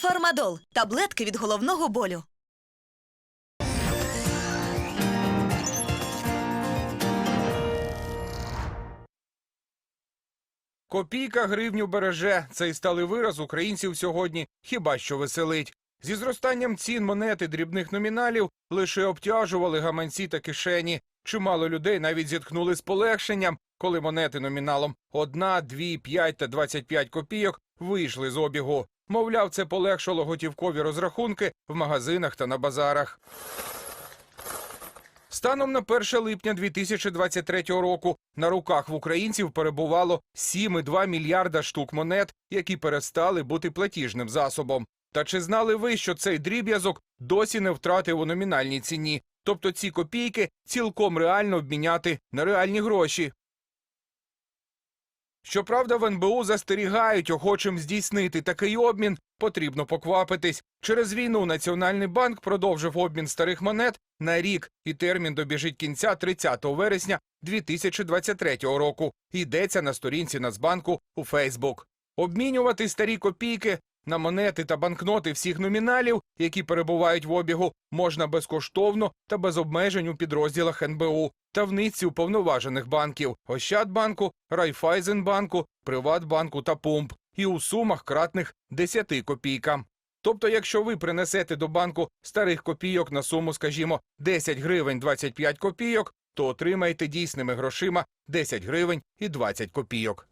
Фармадол таблетки від головного болю. Копійка гривню береже. Цей сталий вираз українців сьогодні хіба що веселить. Зі зростанням цін монети дрібних номіналів лише обтяжували гаманці та кишені. Чимало людей навіть зітхнули з полегшенням, коли монети номіналом 1, 2, 5 та 25 копійок вийшли з обігу. Мовляв, це полегшило готівкові розрахунки в магазинах та на базарах. Станом на 1 липня 2023 року на руках в українців перебувало 7,2 мільярда штук монет, які перестали бути платіжним засобом. Та чи знали ви, що цей дріб'язок досі не втратив у номінальній ціні? Тобто ці копійки цілком реально обміняти на реальні гроші. Щоправда, в НБУ застерігають охочим здійснити такий обмін, потрібно поквапитись. Через війну Національний банк продовжив обмін старих монет на рік, і термін добіжить кінця 30 вересня 2023 року. Йдеться на сторінці Нацбанку у Фейсбук. Обмінювати старі копійки на монети та банкноти всіх номіналів, які перебувають в обігу, можна безкоштовно та без обмежень у підрозділах НБУ та в низці уповноважених банків Ощадбанку, Райфайзенбанку, Приватбанку та Пумп і у сумах кратних 10 копійкам. Тобто, якщо ви принесете до банку старих копійок на суму, скажімо, 10 гривень 25 копійок, то отримаєте дійсними грошима 10 гривень і 20 копійок.